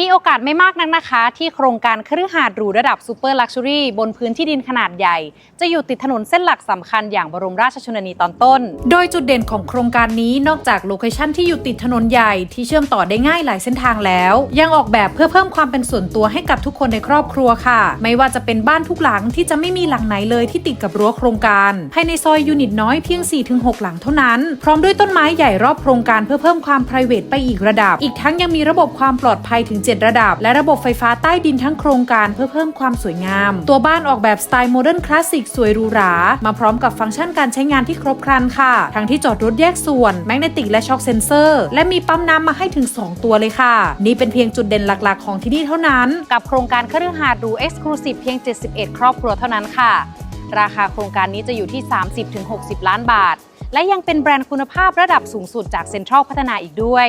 มีโอกาสไม่มากนักนะคะ ที่โครงการคฤหาสน์หรูระดับซูเปอร์ลักชัวรี่บนพื้นที่ดินขนาดใหญ่ จะอยู่ติดถนนเส้นหลักสำคัญอย่างบรมราชชนนีตอนต้น โดยจุดเด่นของโครงการนี้นอกจากโลเคชั่นที่อยู่ติดถนนใหญ่ที่เชื่อมต่อได้ง่ายหลายเส้นทางแล้ว ยังออกแบบเพื่อเพิ่มความเป็นส่วนตัวให้กับทุกคนในครอบครัวค่ะ ไม่ว่าจะเป็นบ้านทุกหลังที่จะไม่มีหลังไหนเลยที่ติดกับรั้วโครงการ ภายในซอยยูนิตน้อยเพียง 4-6 หลังเท่านั้น พร้อมด้วยต้นไม้ใหญ่รอบโครงการเพื่อเพิ่มความ p r i v a t ไปอีกระดับ อีกทั้งยังมีระบบความปลอดภัยถึง7 ระดับ และระบบไฟฟ้าใต้ดินทั้งโครงการเพื่อเพิ่มความสวยงาม ตัวบ้านออกแบบสไตล์โมเดิร์นคลาสสิกสวยหรูหรา มาพร้อมกับฟังก์ชันการใช้งานที่ครบครันค่ะ ทั้งที่จอดรถแยกส่วนแมกเนติกและช็อคเซนเซอร์ และมีปั๊มน้ำมาให้ถึง 2 ตัวเลยค่ะ นี่เป็นเพียงจุดเด่นหลักๆ ของที่นี่เท่านั้น กับโครงการเคฤหาสน์หรู Exclusive เพียง 71 ครอบครัวเท่านั้นค่ะ ราคาโครงการนี้จะอยู่ที่ 30-60 ล้านบาท และยังเป็นแบรนด์คุณภาพระดับสูงสุดจากเซ็นทรัลพัฒนาอีกด้วย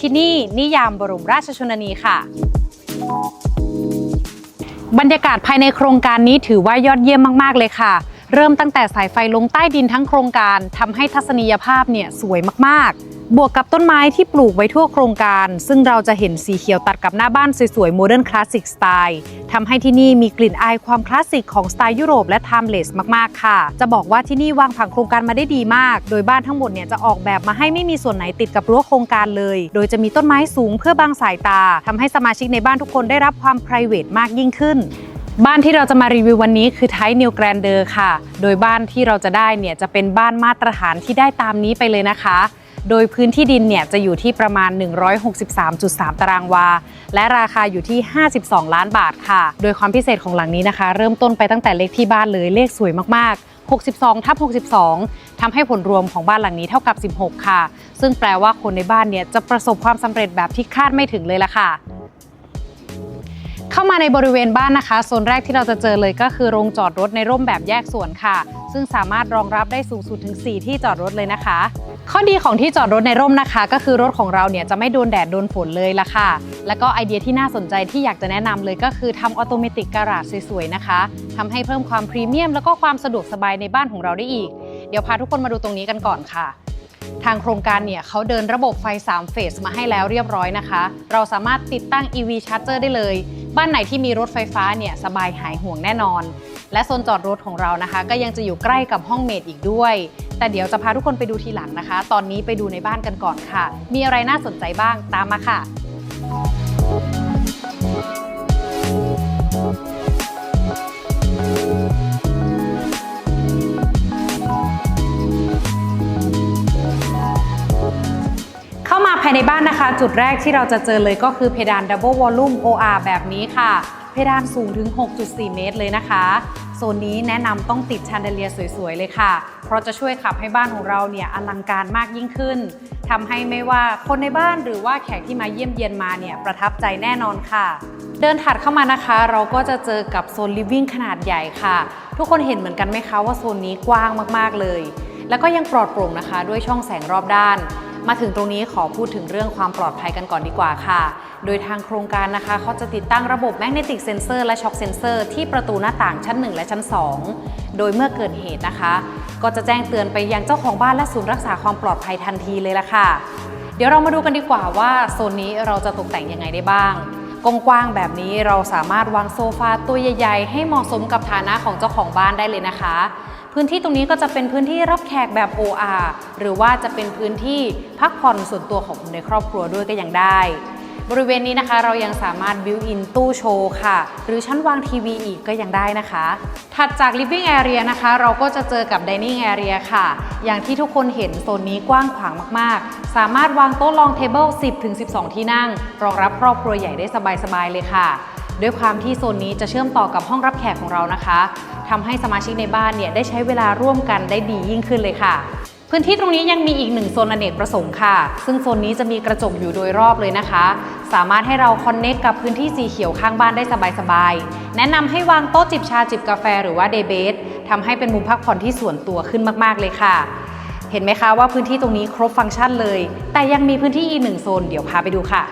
ที่นี่นิยามบรมราชชนนีค่ะ บรรยากาศภายในโครงการนี้ถือว่ายอดเยี่ยมมาก ๆ เลยค่ะ เริ่มตั้งแต่สายไฟลงใต้ดินทั้งโครงการทำให้ทัศนียภาพเนี่ยสวยมากๆ บวกกับต้นไม้ที่ปลูกไว้ทั่วโครงการ ซึ่งเราจะเห็นสีเขียวตัดกับหน้าบ้านสวยๆโมเดิร์นคลาสสิกสไตล์ทำให้ที่นี่มีกลิ่นอายความคลาสสิกของสไตล์ยุโรปและไทม์เลสมากๆค่ะ จะบอกว่าที่นี่วางผังโครงการมาได้ดีมาก โดยบ้านทั้งหมดเนี่ยจะออกแบบมาให้ไม่มีส่วนไหนติดกับรั้วโครงการเลย โดยจะมีต้นไม้สูงเพื่อบังสายตาทำให้สมาชิกในบ้านทุกคนได้รับความ p r i v a t มากยิ่งขึ้นบ้านที่เราจะมารีวิววันนี้คือไทนิวแกรนเดอร์ค่ะ โดยบ้านที่เราจะได้เนี่ยจะเป็นบ้านมาตรฐานที่ได้ตามนี้ไปเลยนะคะ โดยพื้นที่ดินเนี่ยจะอยู่ที่ประมาณ 163.3 ตารางวา และราคาอยู่ที่ 52 ล้านบาทค่ะ โดยความพิเศษของหลังนี้นะคะ เริ่มต้นไปตั้งแต่เลขที่บ้านเลยเลขสวยมากๆ 62ทับ62 ทำให้ผลรวมของบ้านหลังนี้เท่ากับ 16 ค่ะ ซึ่งแปลว่าคนในบ้านเนี่ยจะประสบความสำเร็จแบบที่คาดไม่ถึงเลยล่ะค่ะ เข้ามาในบริเวณบ้านนะคะ โซนแรกที่เราจะเจอเลยก็คือโรงจอดรถในร่มแบบแยกส่วนค่ะ ซึ่งสามารถรองรับได้สูงสุดถึง 4 ที่จอดรถเลยนะคะ ข้อดีของที่จอดรถในร่มนะคะ ก็คือรถของเราเนี่ยจะไม่โดนแดดโดนฝนเลยละค่ะ แล้วก็ไอเดียที่น่าสนใจที่อยากจะแนะนำเลยก็คือทำออโตเมติกการาจสวยๆนะคะทำให้เพิ่มความพรีเมียม แล้วก็ความสะดวกสบายในบ้านของเราได้อีก เดี๋ยวพาทุกคนมาดูตรงนี้กันก่อนค่ะทางโครงการเนี่ยเขาเดินระบบไฟ 3 เฟสมาให้แล้วเรียบร้อยนะคะ เราสามารถติดตั้ง EV Charger ได้เลย บ้านไหนที่มีรถไฟฟ้าเนี่ยสบายหายห่วงแน่นอน และโซนจอดรถของเรานะคะ ก็ยังจะอยู่ใกล้กับห้องเมดอีกด้วย แต่เดี๋ยวจะพาทุกคนไปดูทีหลังนะคะ ตอนนี้ไปดูในบ้านกันก่อนค่ะ มีอะไรน่าสนใจบ้างตามมาค่ะายในบ้านนะคะ จุดแรกที่เราจะเจอเลยก็คือเพดาน Double Volume OR แบบนี้ค่ะ เพดานสูงถึง 6.4 เมตรเลยนะคะ โซนนี้แนะนำต้องติดชานเดเลียสวยๆ เลยค่ะ เพราะจะช่วยขับให้บ้านของเราเนี่ยอลังการมากยิ่งขึ้นทำให้ไม่ว่าคนในบ้านหรือว่าแขกที่มาเยี่ยมเยียนมาเนี่ยประทับใจแน่นอนค่ะเดินถัดเข้ามานะคะ เราก็จะเจอกับโซนลิฟวิ่งขนาดใหญ่ค่ะ ทุกคนเห็นเหมือนกันไหมคะว่าโซนนี้กว้างมากๆเลย แล้วก็ยังปลอดโปร่งนะคะ ด้วยช่องแสงรอบด้าน มาถึงตรงนี้ขอพูดถึงเรื่องความปลอดภัยกันก่อนดีกว่าค่ะ โดยทางโครงการนะคะเขาจะติดตั้งระบบแมกเนติกเซนเซอร์และช็อคเซนเซอร์ที่ประตูหน้าต่างชั้น 1 และชั้น 2 โดยเมื่อเกิดเหตุนะคะ ก็จะแจ้งเตือนไปยังเจ้าของบ้านและศูนย์รักษาความปลอดภัยทันทีเลยละค่ะ เดี๋ยวเรามาดูกันดีกว่าว่าโซนนี้เราจะตกแต่งยังไงได้บ้างกว้างๆแบบนี้เราสามารถวางโซฟาตัวใหญ่ๆ ให้เหมาะสมกับฐานะของเจ้าของบ้านได้เลยนะคะ พื้นที่ตรงนี้ก็จะเป็นพื้นที่รับแขกแบบ OR หรือว่าจะเป็นพื้นที่พักผ่อนส่วนตัวของคนในครอบครัวด้วยก็ยังได้ บริเวณนี้นะคะเรายังสามารถบิวอินตู้โชว์ค่ะ หรือชั้นวางทีวีอีกก็ยังได้นะคะ ถัดจาก living area นะคะ เราก็จะเจอกับ dining area ค่ะ อย่างที่ทุกคนเห็นโซนนี้กว้างขวางมากๆ สามารถวางโต๊ะลองเทเบิล10-12 ที่นั่ง รองรับครอบครัวใหญ่ได้สบายๆเลยค่ะ ด้วยความที่โซนนี้จะเชื่อมต่อกับห้องรับแขกของเรานะคะทำให้สมาชิกในบ้านเนี่ยได้ใช้เวลาร่วมกันได้ดียิ่งขึ้นเลยค่ะ พื้นที่ตรงนี้ยังมีอีกหนึ่งโซนอเนกประสงค์ค่ะ ซึ่งโซนนี้จะมีกระจกอยู่โดยรอบเลยนะคะ สามารถให้เราคอนเน c กกับพื้นที่สีเขียวข้างบ้านได้สบายๆ แนะนำให้วางโต๊ะจิบชาจิบกาแฟหรือว่าเดย์เบสทำให้เป็นมุมพักผ่อนที่ส่วนตัวขึ้นมากๆเลยค่ะเห็นไหมคะว่าพื้นที่ตรงนี้ครบฟังก์ชันเลย แต่ยังมีพื้นที่อีกหนึ่งโซน เดี๋ยวพาไปดูค่ะ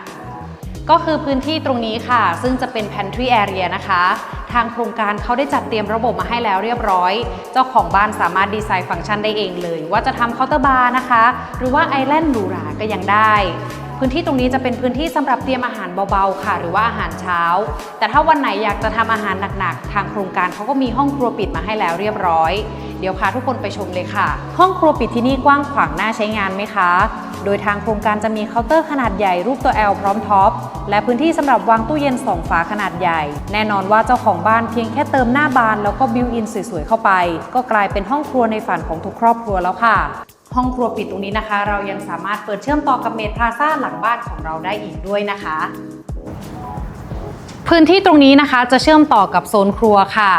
ก็คือพื้นที่ตรงนี้ค่ะ ซึ่งจะเป็น pantry area นะคะ ทางโครงการเขาได้จัดเตรียมระบบมาให้แล้วเรียบร้อย เจ้าของบ้านสามารถดีไซน์ฟังก์ชันได้เองเลย ว่าจะทำเคาน์เตอร์บาร์นะคะ หรือว่าไอแลนด์หรูหราก็ยังได้ พื้นที่ตรงนี้จะเป็นพื้นที่สำหรับเตรียมอาหารเบาๆค่ะ หรือว่าอาหารเช้า แต่ถ้าวันไหนอยากจะทำอาหารหนักๆ ทางโครงการเขาก็มีห้องครัวปิดมาให้แล้วเรียบร้อย เดี๋ยวพาทุกคนไปชมเลยค่ะ ห้องครัวปิดที่นี่กว้างขวางน่าใช้งานไหมคะ โดยทางโครงการจะมีเคาน์เตอร์ขนาดใหญ่รูปตัว L พร้อมท็อปและพื้นที่สำหรับวางตู้เย็นสองฝาขนาดใหญ่ แน่นอนว่าเจ้าของบ้านเพียงแค่เติมหน้าบานแล้วก็บิวอินสวยๆเข้าไป ก็กลายเป็นห้องครัวในฝันของทุกครอบครัวแล้วค่ะ ห้องครัวปิดตรงนี้นะคะ เรายังสามารถเปิดเชื่อมต่อกับเมดพลาซ่าหลังบ้านของเราได้อีกด้วยนะคะ พื้นที่ตรงนี้นะคะจะเชื่อมต่อกับโซนครัวค่ะ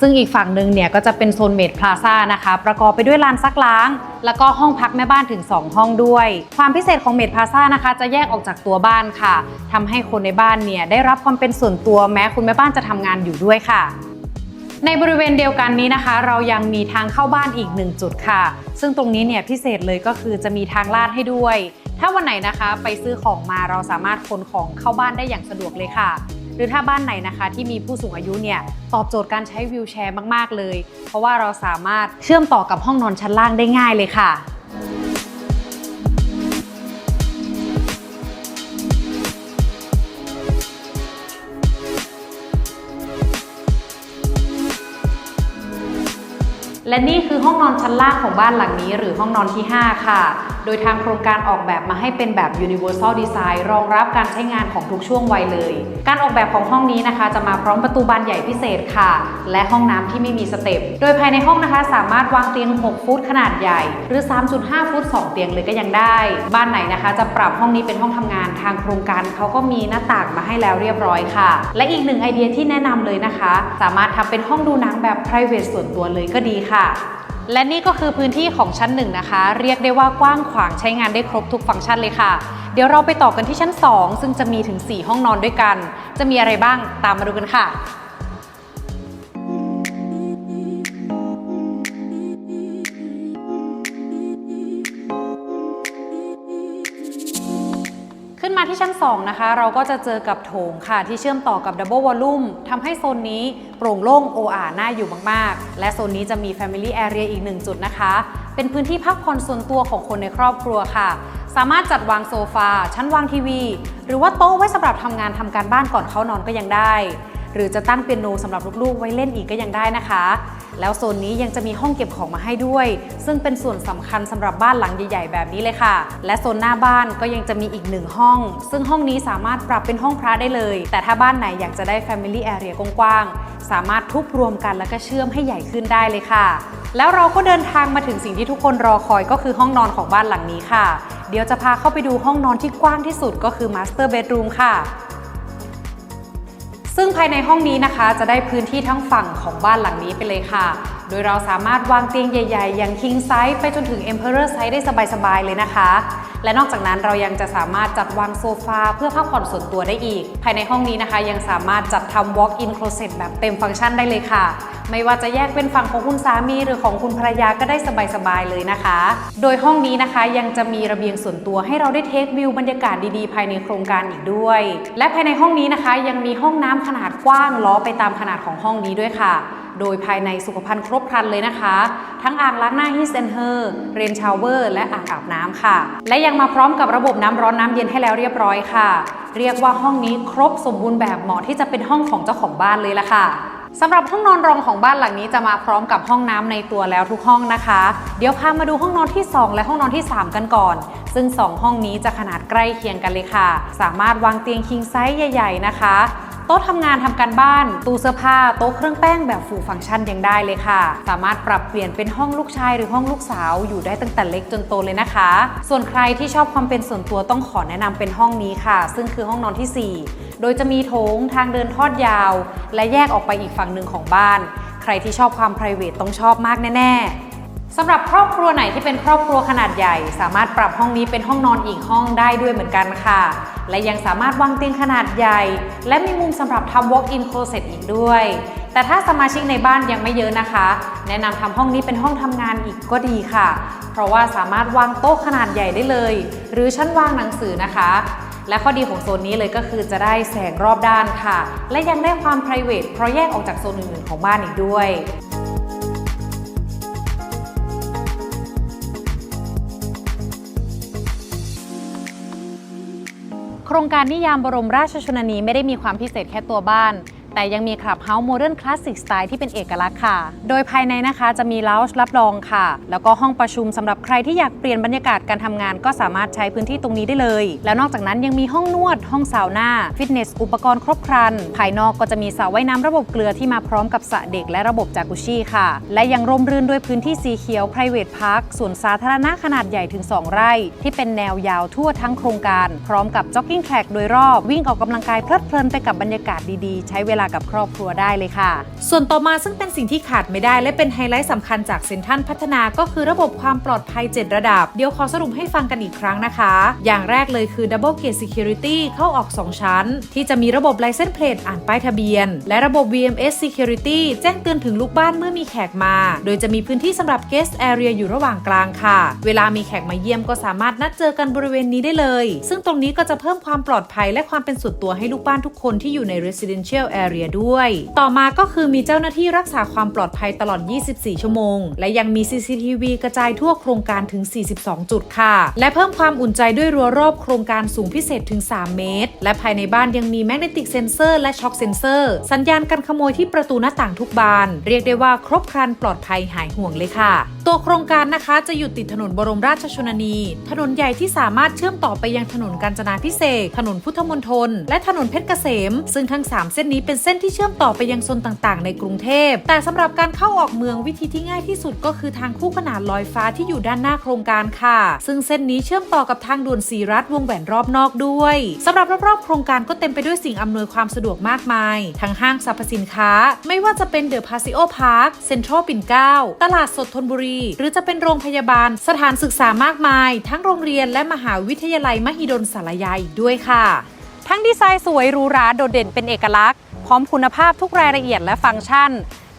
ซึ่งอีกฝั่งหนึ่งเนี่ยก็จะเป็นโซนเมดพลาซ่านะคะ ประกอบไปด้วยลานซักล้าง แล้วก็ห้องพักแม่บ้านถึง 2 ห้องด้วย ความพิเศษของเมดพลาซ่านะคะ จะแยกออกจากตัวบ้านค่ะทำให้คนในบ้านเนี่ยได้รับความเป็นส่วนตัวแม้คุณแม่บ้านจะทำงานอยู่ด้วยค่ะ ในบริเวณเดียวกันนี้นะคะ เรายังมีทางเข้าบ้านอีกหนึ่งจุดค่ะ ซึ่งตรงนี้เนี่ยพิเศษเลยก็คือจะมีทางลาดให้ด้วย ถ้าวันไหนนะคะไปซื้อของมาเราสามารถขนของเข้าบ้านได้อย่างสะดวกเลยค่ะ หรือถ้าบ้านไหนนะคะที่มีผู้สูงอายุเนี่ยตอบโจทย์การใช้วิวแชร์มาก ๆ เลย เพราะว่าเราสามารถเชื่อมต่อกับห้องนอนชั้นล่างได้ง่ายเลยค่ะ และนี่คือห้องนอนชั้นล่างของบ้านหลังนี้หรือห้องนอนที่ 5 ค่ะ โดยทางโครงการออกแบบมาให้เป็นแบบ universal design รองรับการใช้งานของทุกช่วงวัยเลย การออกแบบของห้องนี้นะคะ จะมาพร้อมประตูบานใหญ่พิเศษค่ะ และห้องน้ำที่ไม่มีสเต็ป โดยภายในห้องนะคะ สามารถวางเตียง 6 ฟุตขนาดใหญ่ หรือ 3.5 ฟุต 2 เตียงเลยก็ยังได้ บ้านไหนนะคะ จะปรับห้องนี้เป็นห้องทำงานทางโครงการเขาก็มีหน้าต่างมาให้แล้วเรียบร้อยค่ะ และอีกหนึ่งไอเดียที่แนะนำเลยนะคะ สามารถทำเป็นห้องดูหนังแบบ private ส่วนตัวเลยก็ดีค่ะ และนี่ก็คือพื้นที่ของชั้นหนึ่งนะคะ เรียกได้ว่ากว้างขวางใช้งานได้ครบทุกฟังก์ชันเลยค่ะ เดี๋ยวเราไปต่อกันที่ชั้น 2 ซึ่งจะมีถึง 4 ห้องนอนด้วยกัน จะมีอะไรบ้างตามมาดูกันค่ะ ขึ้นมาที่ชั้น 2 นะคะ เราก็จะเจอกับโถงค่ะ ที่เชื่อมต่อกับ Double Volume ทำให้โซนนี้โปร่งโล่งโออาน่าอยู่มาก ๆ และโซนนี้จะมี Family Area อีกหนึ่งจุดนะคะ เป็นพื้นที่พักผ่อนส่วนตัวของคนในครอบครัวค่ะ สามารถจัดวางโซฟา ชั้นวางทีวี หรือว่าโต๊ะไว้สำหรับทำงานทำการบ้านก่อนเข้านอนก็ยังได้ หรือจะตั้งเปียโนสำหรับลูกๆ ไว้เล่นอีกก็ยังได้นะคะ แล้วโซนนี้ยังจะมีห้องเก็บของมาให้ด้วย ซึ่งเป็นส่วนสำคัญสำหรับบ้านหลังใหญ่ ๆ แบบนี้เลยค่ะ และโซนหน้าบ้านก็ยังจะมีอีกหนึ่งห้อง ซึ่งห้องนี้สามารถปรับเป็นห้องพระได้เลย แต่ถ้าบ้านไหนอยากจะได้ Family Area กว้างๆ สามารถทุบรวมกันแล้วก็เชื่อมให้ใหญ่ขึ้นได้เลยค่ะ แล้วเราก็เดินทางมาถึงสิ่งที่ทุกคนรอคอยก็คือห้องนอนของบ้านหลังนี้ค่ะ เดี๋ยวจะพาเข้าไปดูห้องนอนที่กว้างที่สุดก็คือ Master Bedroom ค่ะ ซึ่งภายในห้องนี้นะคะจะได้พื้นที่ทั้งฝั่งของบ้านหลังนี้ไปเลยค่ะ โดยเราสามารถวางเตียงใหญ่ ๆ อย่าง king size ไปจนถึง emperor size ได้สบายๆเลยนะคะ และนอกจากนั้นเรายังจะสามารถจัดวางโซฟาเพื่อพักผ่อนส่วนตัวได้อีก ภายในห้องนี้นะคะยังสามารถจัดทำ walk in closet แบบเต็มฟังก์ชันได้เลยค่ะ ไม่ว่าจะแยกเป็นฝั่งของคุณสามี หรือของคุณภรรยาก็ได้สบายๆเลยนะคะ โดยห้องนี้นะคะยังจะมีระเบียงส่วนตัวให้เราได้เทควิวบรรยากาศดีๆ ภายในโครงการอีกด้วย และภายในห้องนี้นะคะ ยังมีห้องน้ำขนาดกว้างล้อไปตามขนาดของห้องนี้ด้วยค่ะ โดยภายในสุขภัณฑ์ครบครันเลยนะคะ ทั้งอ่างล้างหน้า His and Her เรนชาวเวอร์และอ่างอาบน้ำค่ะ และยังมาพร้อมกับระบบน้ำร้อนน้ำเย็นให้แล้วเรียบร้อยค่ะ เรียกว่าห้องนี้ครบสมบูรณ์แบบเหมาะที่จะเป็นห้องของเจ้าของบ้านเลยละค่ะสำหรับห้องนอนรองของบ้านหลังนี้จะมาพร้อมกับห้องน้ำในตัวแล้วทุกห้องนะคะ เดี๋ยวพามาดูห้องนอนที่ 2 และห้องนอนที่ 3 กันก่อน ซึ่ง 2 ห้องนี้จะขนาดใกล้เคียงกันเลยค่ะ สามารถวางเตียงคิงไซส์ใหญ่ ๆ นะคะ โต๊ะทำงานทำการบ้าน ตู้เสื้อผ้า โต๊ะเครื่องแป้งแบบฟูลฟังก์ชันยังได้เลยค่ะ สามารถปรับเปลี่ยนเป็นห้องลูกชายหรือห้องลูกสาวอยู่ได้ตั้งแต่เล็กจนโตเลยนะคะ ส่วนใครที่ชอบความเป็นส่วนตัวต้องขอแนะนำเป็นห้องนี้ค่ะ ซึ่งคือห้องนอนที่ 4 โดยจะมีโถงทางเดินทอดยาว และแยกออกไปอีกฝั่งหนึ่งของบ้าน ใครที่ชอบความ p r i v a t ต้องชอบมากแน่ๆสำหรับครอบครัวไหนที่เป็นครอบครัวขนาดใหญ่ สามารถปรับห้องนี้เป็นห้องนอนอีกห้องได้ด้วยเหมือนกันค่ะ และยังสามารถวางเตียงขนาดใหญ่ และมีมุมสำหรับทำ walk-in closet อีกด้วย แต่ถ้าสมาชิกในบ้านยังไม่เยอะนะคะ แนะนำทำห้องนี้เป็นห้องทำงานอีกก็ดีค่ะ เพราะว่าสามารถวางโต๊ะขนาดใหญ่ได้เลย หรือชั้นวางหนังสือนะคะ และข้อดีของโซนนี้เลยก็คือจะได้แสงรอบด้านค่ะ และยังได้ความ p r i v a t เพราะแยกออกจากโซนอื่นๆของบ้านอีกด้วย รงการนิยามบรมราชชนนีไม่ได้มีความพิเศษแค่ตัวบ้าน แต่ยังมีคลับเฮาส์โมเดิร์นคลาสสิกสไตล์ที่เป็นเอกลักษณ์ค่ะ โดยภายในนะคะจะมีลาวช์รับรองค่ะ แล้วก็ห้องประชุมสำหรับใครที่อยากเปลี่ยนบรรยากาศการทำงาน ก็สามารถใช้พื้นที่ตรงนี้ได้เลย แล้วนอกจากนั้นยังมีห้องนวด ห้องซาวน่าฟิตเนสอุปกรณ์ครบครัน ภายนอกก็จะมีสระว่ายน้ำระบบเกลือที่มาพร้อมกับสระเด็กและระบบจากุชี่ค่ะ และยังร่มรื่นด้วยพื้นที่สีเขียว private park สวนสาธารณะขนาดใหญ่ถึง 2 ไร่ ที่เป็นแนวยาวทั่วทั้งโครงการ พร้อมกับ jogging track โดยรอบวิ่งออกกำลังกายเพลิดเพลินไปกับบรรยากาศดีๆ ใช้เวลากับครอบครัวได้เลยค่ะ ส่วนต่อมาซึ่งเป็นสิ่งที่ขาดไม่ได้ และเป็นไฮไลท์สำคัญจากเซ็นทรัลพัฒนาก็คือระบบความปลอดภัย 7 ระดับ เดี๋ยวขอสรุปให้ฟังกันอีกครั้งนะคะ อย่างแรกเลยคือ Double Gate Security เข้าออก 2 ชั้น ที่จะมีระบบ License Plate อ่านป้ายทะเบียน และระบบ VMS Security แจ้งเตือนถึงลูกบ้านเมื่อมีแขกมา โดยจะมีพื้นที่สำหรับ Guest Area อยู่ระหว่างกลางค่ะ เวลามีแขกมาเยี่ยมก็สามารถนัดเจอกันบริเวณนี้ได้เลย ซึ่งตรงนี้ก็จะเพิ่มความปลอดภัยและความเป็นส่วนตัวให้ลูกบ้านทุกคนที่อยู่ใน Residential Area ด้วย ต่อมาก็คือมีเจ้าหน้าที่รักษาความปลอดภัยตลอด 24 ชั่วโมง และยังมี CCTV กระจายทั่วโครงการถึง 42 จุดค่ะ และเพิ่มความอุ่นใจด้วยรั้วรอบโครงการสูงพิเศษถึง 3 เมตร และภายในบ้านยังมี Magnetic Sensor และ Shock Sensor สัญญาณการขโมยที่ประตูหน้าต่างทุกบาน เรียกได้ว่าครบครันปลอดภัยหายห่วงเลยค่ะ ตัวโครงการนะคะจะอยู่ติดถนนบรมราชชนนี ถนนใหญ่ที่สามารถเชื่อมต่อไปยังถนนกาญจนาพิเศษ ถนนพุทธมณฑล และถนนเพชรเกษม ซึ่งทั้ง 3 เส้นนี้เป็นเส้นที่เชื่อมต่อไปยังโซนต่างๆ ในกรุงเทพ แต่สำหรับการเข้าออกเมืองวิธีที่ง่ายที่สุดก็คือทางคู่ขนานลอยฟ้าที่อยู่ด้านหน้าโครงการค่ะ ซึ่งเส้นนี้เชื่อมต่อกับทางด่วนสีรัฐวงแหวนรอบนอกด้วยสำหรับรอบๆโครงการก็เต็มไปด้วยสิ่งอำนวยความสะดวกมากมาย ทั้งห้างสรรพสินค้า ไม่ว่าจะเป็นเดอะพาซิโอพาร์คเซ็นทรัลปิ่นเกล้าตลาดสดธนบุรี หรือจะเป็นโรงพยาบาล สถานศึกษามากมาย ทั้งโรงเรียนและมหาวิทยาลัยมหิดลสารยาอีกด้วยค่ะ ทั้งดีไซน์สวยหรูหราโดดเด่นเป็นเอกลักษณ์ พร้อมคุณภาพทุกรายละเอียดและฟังก์ชัน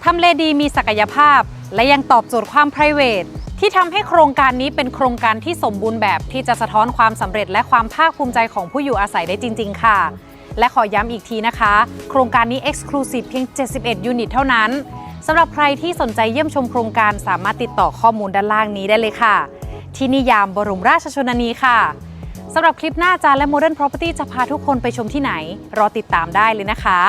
ทำเลดีมีศักยภาพ และยังตอบโจทย์ความ p r i v a t ที่ทำให้โครงการนี้เป็นโครงการที่สมบูรณ์แบบที่จะสะท้อนความสำเร็จและความภาคภูมิใจของผู้อยู่อาศัยได้จริง ๆ ค่ะ และขอย้ำอีกทีนะคะ โครงการนี้ Exclusive เพียง 71 ยูนิตเท่านั้นสำหรับใครที่สนใจเยี่ยมชมโครงการสามารถติดต่อข้อมูลด้านล่างนี้ได้เลยค่ะ ที่นิยามบรมราชชนนีค่ะสำหรับคลิปหน้าอาจารย์และ Modern Property จะพาทุกคนไปชมที่ไหน รอติดตามได้เลยนะคะ